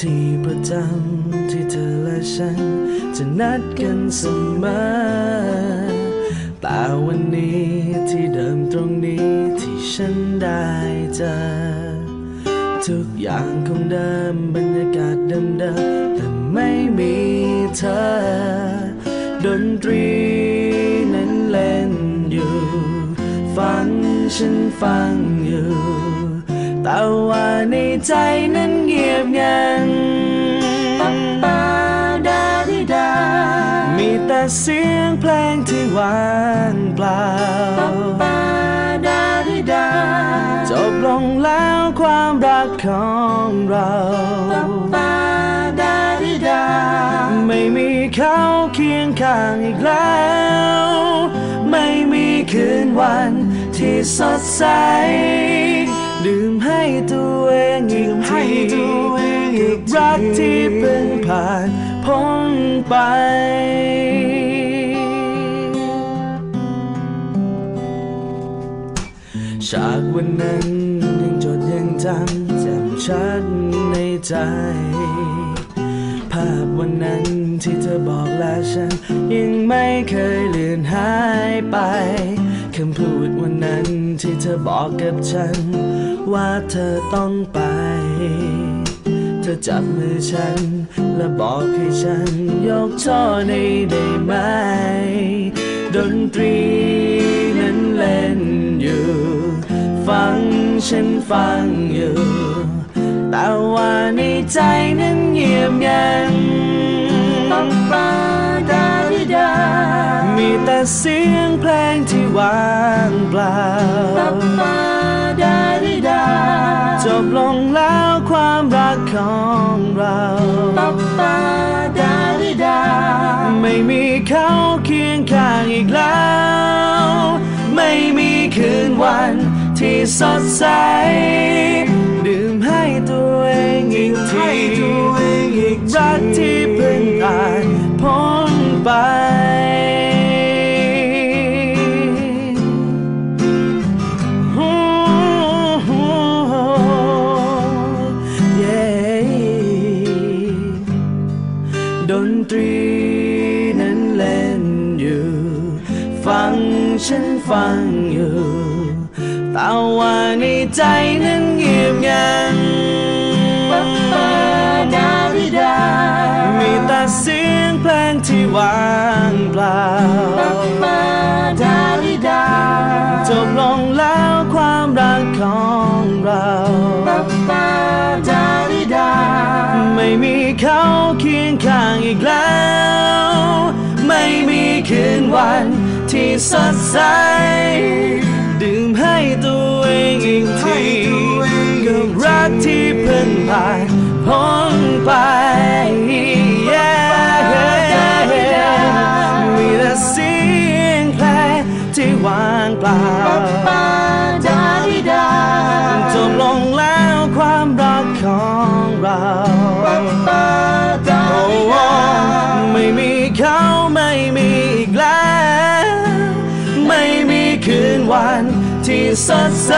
ที่ประจำที่เธอและฉัน จะนัดกันเสมอแต่วันนี้ที่เดิมตรงนี้ที่ฉันได้เจอทุกอย่างคงเดิมบรรยากาศเดิมเดิมๆแต่ไม่มีเธอ ดนตรีนั้นเล่นอยู่ ฟังฉันฟังอยู่แต่ว่าในใจนั้นเงียบงัน เสียงเพลงที่ว่างเปล่าปาดาดิดาจบลงแล้วความรักของเราปาดาดิดาไม่มีเขาเคียงข้างอีกแล้ว ไม่มีคืนวันที่สดใส ดื่มให้ตัวเองอีกทีกับรักที่เพิ่งผ่านพ้นไป ฉากวันนั้นยังจดยังจำแจ่มชัดในใจ ภาพวันนั้นที่เธอบอกลาฉัน ยังไม่เคยเลือนหายไปคำพูดวันนั้นที่เธอบอกกับฉัน ว่าเธอต้องไป เธอจับมือฉัน และบอกให้ฉัน ยกช่อในได้ไหม ดนตรีนั้นเล่นอยู่ ฉันฟังอยู่ แต่ว่าในใจนั้นเงียบงันปาดาดิดา มีแต่เสียงเพลงที่ว่างเปล่าปาดาดิดา จบลงแล้วความรักของเราปาดาดิดา ไม่มีเขาเคียงข้างอีกแล้ว ไม่มีคืนวัน ที่สดใส ดื่มให้ตัวเองอีกทีรักที่เพิ่งผ่านพ้นไปดนตรีนั้นเล่นอยู่ ฟังฉันฟังอยู่ แต่ว่าในใจนั้นเงียบงันปาดาดิดามีแต่เสียงเพลงที่ว่างเปล่าปาดาดิดาจบลงแล้วความรักของเราปาดาดิดาไม่มีเขาเคียงข้างอีกแล้ว ไม่มีคืนวันที่สดใส สดใส